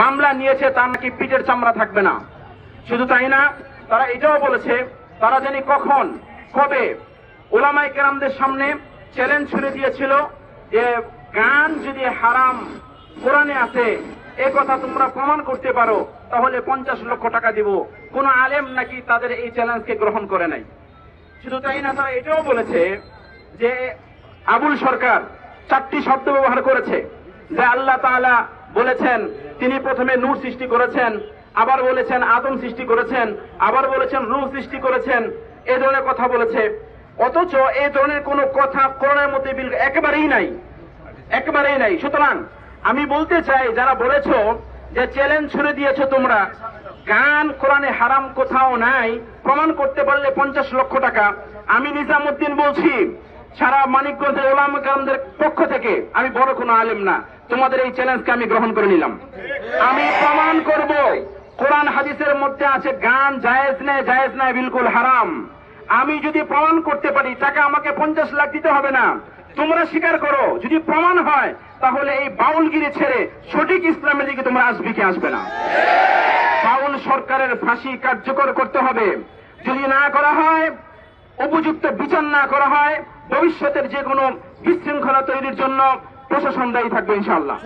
মামলা নিয়েছে, তার নাকি পিঠের চামড়া থাকবে না। শুধু তাই না, তারা এটাও বলেছে, তারা জানি কখন, কবে ওলামাই কেরামদের সামনে চ্যালেঞ্জ ছুড়ে দিয়েছিল যে গান যদি হারাম কোরআনে আছে, এ কথা তোমরা প্রমাণ করতে পারো, তাহলে পঞ্চাশ লক্ষ টাকা দিব। কোন আলেম নাকি তাদের এই চ্যালেঞ্জকে গ্রহণ করে নাই। শুধু তাই না, তারা এটাও বলেছে যে আবুল সরকার চারটি শব্দ ব্যবহার করেছে, যে আল্লাহ তাআলা বলেছেন, তিনি প্রথমে নূর সৃষ্টি করেছেন, আবার বলেছেন আদম সৃষ্টি করেছেন, আবার বলেছেন রূহ সৃষ্টি করেছেন, এ ধরনের কথা বলেছে। অথচ এই ধরনের কোনো কথা করোনার মধ্যে একেবারেই নাই। একেবারেই নাই। সুতরাং আমি বলতে চাই, যারা বলেছ যে চ্যালেঞ্জ ছুড়ে দিয়েছ তোমরা, গান কোরআনে হারাম কোথাও নাই, প্রমাণ করতে পারলে পঞ্চাশ লক্ষ টাকা। আমি নিজামুদ্দিন বলছি সারা মানিকগঞ্জের ওলাম কালামদের পক্ষ থেকে আমি বড় কোনো আলেম না, তোমাদের এই চ্যালেঞ্জকে আমি গ্রহণ করে নিলাম। আমি প্রমাণ করব, কোরআন হাদিসের মধ্যে আছে, গান জায়েজ নেই, জায়েজ নাই, বিলকুল হারাম। আমি যদি প্রমাণ করতে পারি, টাকা আমাকে পঞ্চাশ লাখ দিতে হবে না। তোমরা স্বীকার করো, যদি প্রমাণ হয়, তাহলে এই বাউলগিরি ছেড়ে সঠিক ইসলামের দিকে তোমরা আসবে কি আসবে না। বাউল সরকারের ফাঁসি কার্যকর করতে হবে। যদি না করা হয় উপযুক্ত বিচার না করা হয়, ভবিষ্যতের যে কোনো বিশৃঙ্খলা তৈরির জন্য প্রশাসন দায়ী থাকবে ইনশাআল্লাহ।